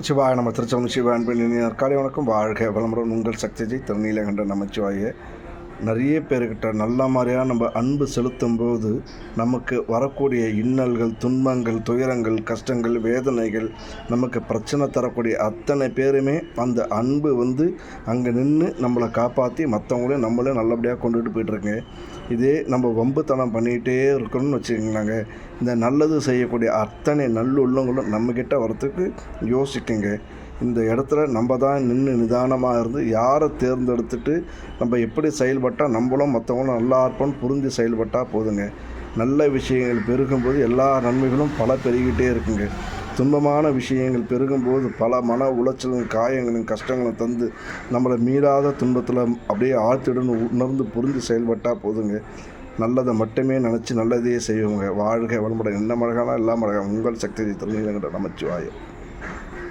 சிவாய நம்ம திருச்செந்தூர் சிவா அன்பின் காலை வணக்கம். வாழ்க வளமுடன் உங்கள் சக்திஜி திருநீலகண்ட நமச்சிவாய. நிறைய பேர்கிட்ட நல்ல மாதிரியாக நம்ம அன்பு செலுத்தும் போது நமக்கு வரக்கூடிய இன்னல்கள் துன்பங்கள் துயரங்கள் கஷ்டங்கள் வேதனைகள் நமக்கு பிரச்சனை தரக்கூடிய அத்தனை பேருமே அந்த அன்பு வந்து அங்கே நின்று நம்மளை காப்பாற்றி மற்றவங்களையும் நம்மளையும் நல்லபடியாக கொண்டுகிட்டு போயிட்டுருக்குங்க இதே நம்ம வம்புத்தனம் பண்ணிகிட்டே இருக்கணும்னு வச்சுக்கோங்களாங்க. இந்த நல்லது செய்யக்கூடிய அத்தனை நல்லுள்ளங்களும் நம்மக்கிட்ட வரத்துக்கு யோசிக்குங்க. இந்த இடத்துல நம்ம தான் நின்று நிதானமாக இருந்து யாரை தேர்ந்தெடுத்துட்டு நம்ம எப்படி செயல்பட்டால் நம்மளும் மற்றவங்களும் நல்லா இருப்போம்னு புரிஞ்சு செயல்பட்டால் போதுங்க. நல்ல விஷயங்கள் பெருகும்போது எல்லா நன்மைகளும் பல பெருகிட்டே இருக்குங்க. துன்பமான விஷயங்கள் பெருகும்போது பல மன உளைச்சலும் காயங்களும் கஷ்டங்களும் தந்து நம்மளை மீளாத துன்பத்தில் அப்படியே ஆழ்த்திடன்னு உணர்ந்து புரிஞ்சு செயல்பட்டால் போதுங்க. நல்லதை மட்டுமே நினச்சி நல்லதையே செய்வோங்க. வாழ்க வளமுடன். என்ன மழகானா எல்லா மழகம் உங்கள் சக்தி திருநீலங்கிற நமச்சிவாயம்.